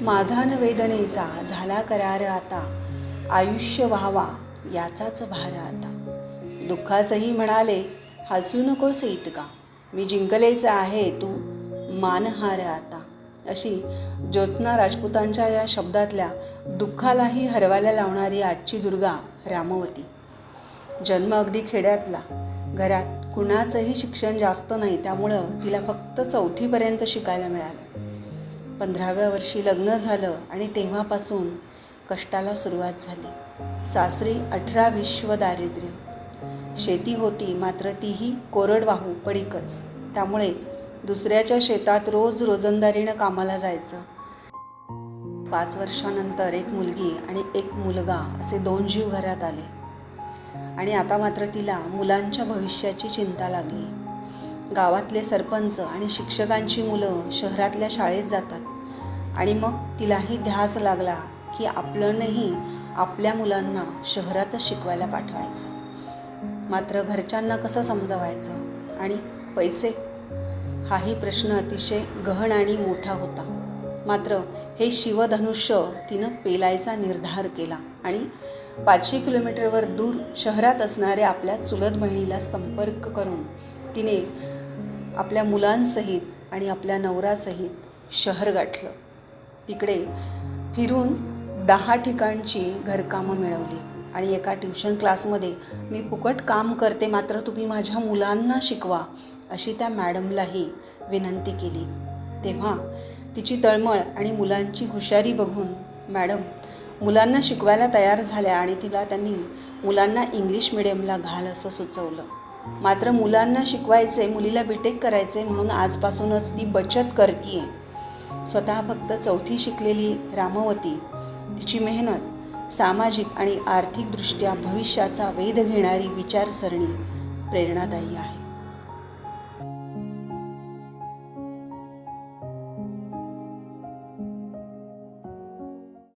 माझा न वेदनेचा झाला करार आता. आयुष्य व्हावा याचाच भार आता. दुःखाचंही म्हणाले हसू नकोस इतका मी जिंकलेचा आहे तू. मानहार आता. अशी ज्योत्स्ना राजपूतांच्या या शब्दातल्या दुःखालाही हरवायला लावणारी आजची दुर्गा रामवती. जन्म अगदी खेड्यातला. घरात कुणाचंही शिक्षण जास्त नाही त्यामुळं तिला फक्त चौथीपर्यंत शिकायला मिळालं. पंधराव्या वर्षी लग्न झालं आणि तेव्हापासून कष्टाला सुरुवात झाली. सासरी अठरा विश्व दारिद्र्य. शेती होती मात्र तीही कोरडवाहू पडीकच. त्यामुळे दुसऱ्याच्या शेतात रोज रोजंदारीनं कामाला जायचं. पाच वर्षानंतर एक मुलगी आणि एक मुलगा असे दोन जीव घरात आले. आणि आता मात्र तिला मुलांच्या भविष्याची चिंता लागली. गावातले सरपंच आणि शिक्षकांची मुलं शहरातल्या शाळेत जातात. आणि मग तिलाही ध्यास लागला की आपलंही आपल्या मुलांना शहरातच शिकवायला पाठवायचं. मात्र घरच्यांना कसं समजवायचं? आणि पैसे? हाही प्रश्न अतिशय गहन आणि मोठा होता. मात्र हे शिवधनुष्य तिनं पेलायचा निर्धार केला आणि पाचशे किलोमीटरवर दूर शहरात असणाऱ्या आपल्या चुलत बहिणीला संपर्क करून तिने आपल्या मुलांसहित आणि आपल्या नवरासहित शहर गाठलं. तिकडे फिरून दहा ठिकाणची घरकामं मिळवली आणि एका ट्युशन क्लासमध्ये मी फुकट काम करते मात्र तुम्ही माझ्या मुलांना शिकवा अशी त्या मॅडमलाही विनंती केली. तेव्हा तिची तळमळ आणि मुलांची हुशारी बघून मॅडम मुलांना शिकवायला तयार झाल्या आणि तिला त्यांनी मुलांना इंग्लिश मिडियमला घाल असं सुचवलं. मात्र मुलांना शिकवायचे मुलीला बीटेक करायचे म्हणून आजपासूनच ती बचत करतीये. स्वतः फक्त चौथी शिकलेली रामवती तिची मेहनत सामाजिक आणि आर्थिकदृष्ट्या भविष्याचा वेध घेणारी विचारसरणी प्रेरणादायी आहे.